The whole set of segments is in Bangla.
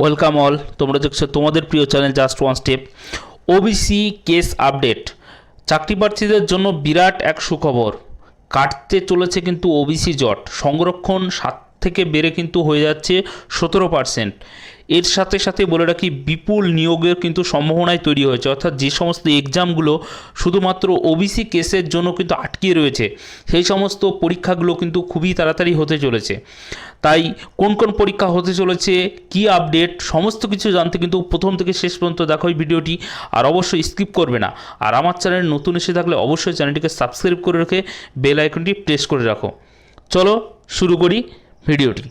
ওয়েলকাম অল তোমরা দেখছ তোমাদের প্রিয় channel just one step OBC case update চাকরি প্রার্থীদের জন্য বিরাট এক সুখবর। কাটতে চলেছে কিন্তু ওবিসি জট। সংরক্ষণ সাত থেকে বেড়ে কিন্তু হয়ে যাচ্ছে সতেরো পার্সেন্ট এর সাথে সাথে বলে রাখি, বিপুল নিয়োগের কিন্তু সম্ভাবনায় তৈরি হয়েছে। অর্থাৎ যে সমস্ত এক্সামগুলো শুধুমাত্র ওবিসি কেসের জন্য কিন্তু আটকিয়ে রয়েছে, সেই সমস্ত পরীক্ষাগুলো কিন্তু খুবই তাড়াতাড়ি হতে চলেছে। তাই কোন কোন পরীক্ষা হতে চলেছে, কি আপডেট সমস্ত কিছু জানতে কিন্তু প্রথম থেকে শেষ পর্যন্ত দেখো এই ভিডিওটি, আর অবশ্যই স্কিপ করবে না। আর আমার চ্যানেল নতুন এসে থাকলে অবশ্যই চ্যানেলটিকে সাবস্ক্রাইব করে রেখে বেল আইকনটি প্রেস করে রাখো। চলো শুরু করি ভিডিওটি।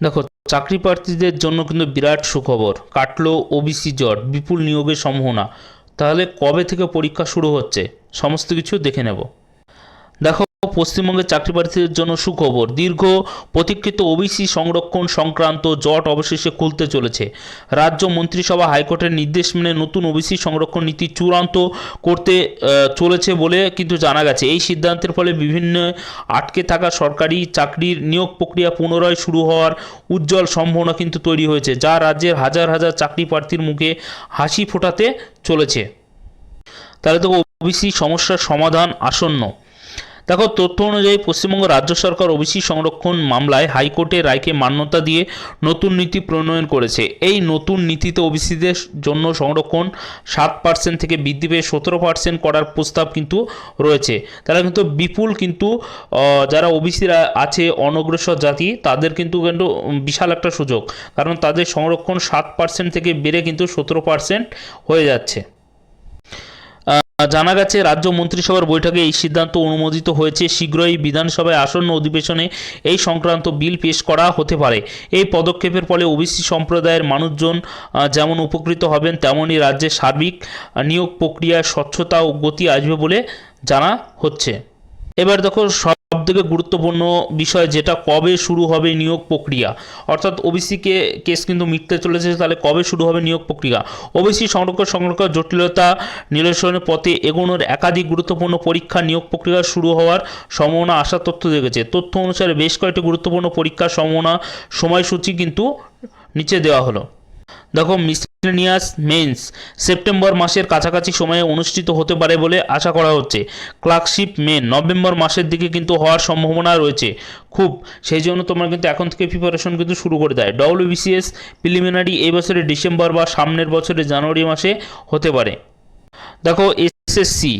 দেখো চাকরি প্রার্থীদের জন্য কিন্তু বিরাট সুখবর। কাটলো ওবিসি জট বিপুল নিয়োগের সম্ভাবনা। তাহলে কবে থেকে পরীক্ষা শুরু হচ্ছে? সমস্ত কিছু দেখে নেব। দেখো পশ্চিমবঙ্গের চাকরি প্রার্থীদের জন্য সুখবর। দীর্ঘ প্রতীক্ষিত ওবিসি সংরক্ষণ সংক্রান্ত জট অবশেষে খুলতে চলেছে। রাজ্য মন্ত্রিসভা হাইকোর্টের নির্দেশ মেনে নতুন ওবিসি সংরক্ষণ নীতি চূড়ান্ত করতে চলেছে বলে কিন্তু জানা গেছে। এই সিদ্ধান্তের ফলে বিভিন্ন আটকে থাকা সরকারি চাকরির নিয়োগ প্রক্রিয়া পুনরায় শুরু হওয়ার উজ্জ্বল সম্ভাবনা কিন্তু তৈরি হয়েছে, যা রাজ্যের হাজার হাজার চাকরি প্রার্থীর মুখে হাসি ফোটাতে চলেছে। তাহলে তো ওবিসি সমস্যার সমাধান আসন্ন। দেখো, তথ্য অনুযায়ী পশ্চিমবঙ্গ রাজ্য সরকার ওবিসি সংরক্ষণ মামলায় হাইকোর্টের রায়কে মান্যতা দিয়ে নতুন নীতি প্রণয়ন করেছে। এই নতুন নীতিতে ওবিসিদের জন্য সংরক্ষণ সাত পার্সেন্ট থেকে বৃদ্ধি পেয়ে সতেরো পার্সেন্ট করার প্রস্তাব কিন্তু রয়েছে। তারা কিন্তু বিপুল কিন্তু যারা ওবিসিরা আছে, অনগ্রসর জাতি, তাদের কিন্তু কিন্তু বিশাল একটা সুযোগ। কারণ তাদের সংরক্ষণ সাত পার্সেন্ট থেকে বেড়ে কিন্তু সতেরো পার্সেন্ট হয়ে যাচ্ছে। জানা গেছে, রাজ্য মন্ত্রিসভার বৈঠকে এই সিদ্ধান্ত অনুমোদিত হয়েছে। শীঘ্রই বিধানসভায় আসন্ন অধিবেশনে এই সংক্রান্ত বিল পেশ করা হতে পারে। এই পদক্ষেপের ফলে ওবিসি সম্প্রদায়ের মানুষজন যেমন উপকৃত হবেন তেমনই রাজ্যের সার্বিক নিয়োগ প্রক্রিয়ায় স্বচ্ছতা ও গতি আসবে বলে জানা হচ্ছে। এবার দেখো সব থেকে গুরুত্বপূর্ণ বিষয় যেটা কবে শুরু হবে নিয়োগ প্রক্রিয়া। অর্থাৎ ওবিসিকে কেস কিন্তু মিটতে চলেছে, তাহলে কবে শুরু হবে নিয়োগ প্রক্রিয়া? ওবিসি সংরক্ষণ সংরক্ষণ জটিলতা নিরসনের পথে এগোনোর একাধিক গুরুত্বপূর্ণ পরীক্ষা নিয়োগ প্রক্রিয়া শুরু হওয়ার সম্ভাবনা আসার তথ্য দেখেছে। তথ্য অনুসারে বেশ কয়েকটি গুরুত্বপূর্ণ পরীক্ষার সম্ভাবনা সময়সূচি কিন্তু নিচে দেওয়া হলো। দেখো, মিসলেনিয়াস মেন্স সেপ্টেম্বর মাসের কাছাকাছি সময়ে অনুষ্ঠিত হতে পারে বলে আশা করা হচ্ছে। ক্লার্কশিপ মেন নভেম্বর মাসের দিকে কিন্তু হওয়ার সম্ভাবনা রয়েছে খুব। সেই জন্য তোমরা কিন্তু এখন থেকে প্রিপারেশন কিন্তু শুরু করে দেয় ডব্লিউবিসিএস প্রিলিমিনারি এই বছরের ডিসেম্বর বা সামনের বছরের জানুয়ারি মাসে হতে পারে। দেখো এসএসসি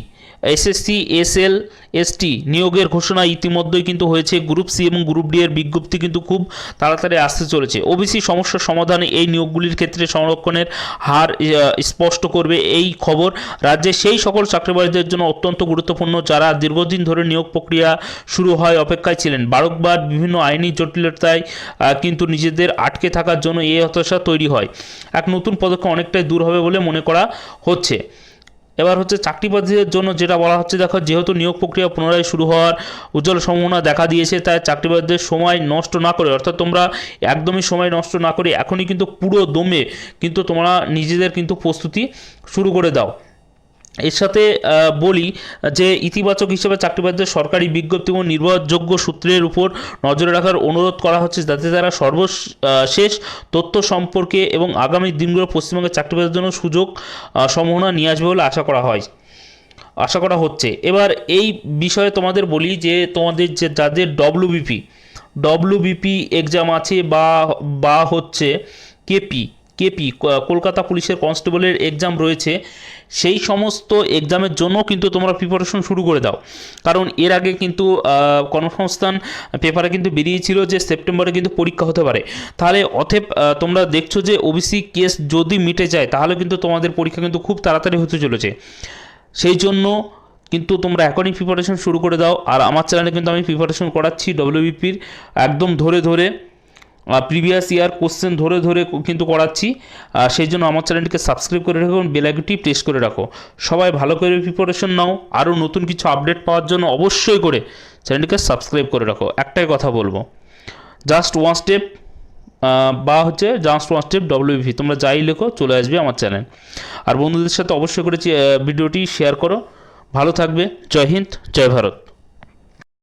এসএসসি, এসএল, এসটি নিয়োগের ঘোষণা ইতিমধ্যেই কিন্তু হয়েছে। গ্রুপ সি এবং গ্রুপ ডি এর বিজ্ঞপ্তি কিন্তু খুব তাড়াতাড়ি আসতে চলেছে। ওবিসি সমস্যার সমাধানে এই নিয়োগগুলির ক্ষেত্রে সংরক্ষণের হার স্পষ্ট করবে এই খবর। রাজ্যের সেই সকল চাকরিবাদীদের জন্য অত্যন্ত গুরুত্বপূর্ণ যারা দীর্ঘদিন ধরে নিয়োগ প্রক্রিয়া শুরু হয়, অপেক্ষায় ছিলেন। বারংবার বিভিন্ন আইনি জটিলতায় কিন্তু নিজেদের আটকে থাকার জন্য এই হতাশা তৈরি হয়। এক নতুন পদক্ষেপ অনেকটাই দূর হবে বলে মনে করা হচ্ছে। এবার হচ্ছে চাকরি প্রার্থীদের জন্য যেটা বলা হচ্ছে, দেখো যেহেতু নিয়োগ প্রক্রিয়া পুনরায় শুরু হওয়ার উজ্জ্বল সম্ভাবনা দেখা দিয়েছে, তাই চাকরি প্রার্থীদের সময় নষ্ট না করে, অর্থাৎ তোমরা একদমই সময় নষ্ট না করে এখনই কিন্তু পুরো দমে কিন্তু তোমরা নিজেদের কিন্তু প্রস্তুতি শুরু করে দাও। এর সাথে বলি যে ইতিবাচক হিসেবে চাকরিপ্রার্থীদের সরকারি বিজ্ঞপ্তি এবং নির্ভরযোগ্য সূত্রের উপর নজর রাখার অনুরোধ করা হচ্ছে যাতে তারা সর্বশেষ তথ্য সম্পর্কে এবং আগামী দিনগুলো পশ্চিমবঙ্গের চাকরিপ্রার্থীদের জন্য সুযোগ সম্ভাবনা নিয়ে আসবে বলে আশা করা হয়। আশা করা হচ্ছে। এবার এই বিষয়ে তোমাদের বলি যে তোমাদের যে যাদের ডব্লিউবিপি ডব্লিউবিপি এক্সাম আছে বা বা হচ্ছে কেপি কেপি কলকাতা পুলিশের কনস্টেবলের এক্সাম রয়েছে। সেই সমস্ত এক্সামের জন্য কিন্তু তোমরা প্রিপারেশন শুরু করে দাও। কারণ এর আগে কিন্তু কর্মসংস্থান পেপারে কিন্তু বেরিয়েছিল যে সেপ্টেম্বরে কিন্তু পরীক্ষা হতে পারে। তাহলে অথেব তোমরা দেখছ যে ওবিসি কেস যদি মিটে যায়, তাহলে কিন্তু তোমাদের পরীক্ষা কিন্তু খুব তাড়াতাড়ি হতে চলেছে। সেই জন্য কিন্তু তোমরা এখনই প্রিপারেশন শুরু করে দাও। আর আমার চ্যানেলে কিন্তু আমি প্রিপারেশন করাচ্ছি ডব্লিউবিপির একদম ধরে ধরে প্রিভিয়াস ইয়ার কোশ্চেন ধরে ধরে কিন্তু করাচ্ছি। সেই জন্য আমার চ্যানেলটিকে সাবস্ক্রাইব করে রাখো এবং বেলাইকনটি প্রেস করে রাখো। সবাই ভালো করে প্রিপারেশন নাও। আরও নতুন কিছু আপডেট পাওয়ার জন্য অবশ্যই করে চ্যানেলটিকে সাবস্ক্রাইব করে রাখো। একটাই কথা বলব। জাস্ট ওয়ান স্টেপ বা হচ্ছে জাস্ট ওয়ান স্টেপ ডব্লিউভি তোমরা যাই লেখো, চলে আসবে আমার চ্যানেল। আর বন্ধুদের সাথে অবশ্যই করে ভিডিওটি শেয়ার করো। ভালো থাকবে। জয় হিন্দ, জয় ভারত।